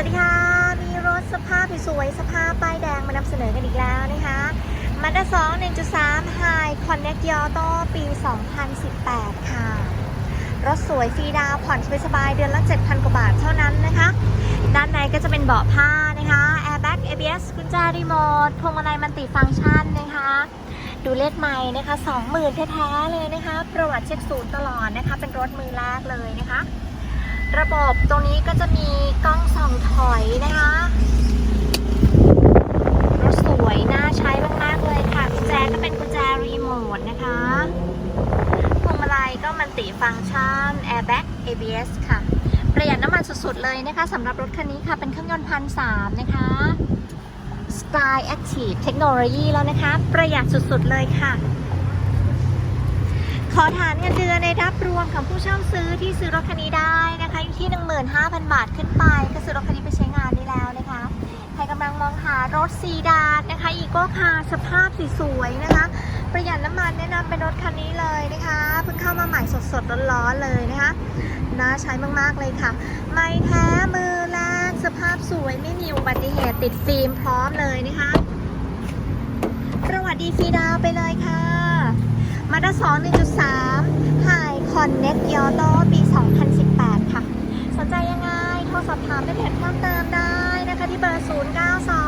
วัสดีค่ะ มีรถสภาพสวยสภาพป้ายแดงมานำเสนอกันอีกแล้วนะคะมาด้า2 1.3 High Connect y o t o ปี 2018 ค่ะ รถสวยฟรีดาวผ่อนสบายเดือนละ 7,000 กว่าบาทเท่านั้นนะคะ ด้านในก็จะเป็นเบาะผ้านะคะ Airbag ABS กุญแจรีโมทพวงมาลัยมันติฟังก์ชันนะคะ ดูเลขใหม่นะคะ 20,000 แท้ๆเลยนะคะ ประวัติเช็คศูนย์ตลอดนะคะ เป็นรถมือแรกเลยนะคะ ระบบตรงนี้ก็จะมีกล้องส่องถอยนะคะรถสวยน่าใช้มากๆเลยค่ะกุญแจก็เป็นกุญแจรีโมทนะคะพวงมาลัยก็มันติฟังก์ชัน Airbag ABS ค่ะ ประหยัดน้ำมันสุดๆเลยนะคะสำหรับรถคันนี้ค่ะ เป็นเครื่องยนต์พันสามนะคะ Sky Active Technology แล้วนะคะ ประหยัดสุดๆเลยค่ะ อฐานเงินเดือนในรับรวมของผู้เช่าซื้อที่ซื้อรถคันนี้ได้นะคะอยู่ที่ 15,000 บาทขึ้นไป ก็ซื้อรถคันนี้ไปใช้งานได้แล้วนะคะใครกำลังมองหารถซีดานนะคะอีโก้คาสภาพสวยๆนะคะ ประหยัดน้ำมันแนะนำเป็นรถคันนี้เลยนะคะเพิ่งเข้ามาใหม่สดๆร้อนๆเลยนะคะน่าใช้มากๆเลยค่ะ ไม่แท้มือแรกสภาพสวยไม่มีอุบัติเหตุติดฟิล์มพร้อมเลยนะคะ ประวัติดีฟรีดาวน์ไปเลยค่ะ มาด้าสองหนึ่งจุดสามไฮคอนเน็ตยอโต้ปีสองพันสิบแปดค่ะ สนใจยังไง โทรสอบถามได้เพจเพิ่มเติมได้นะคะที่เบอร์ศูนย์เก้าสอง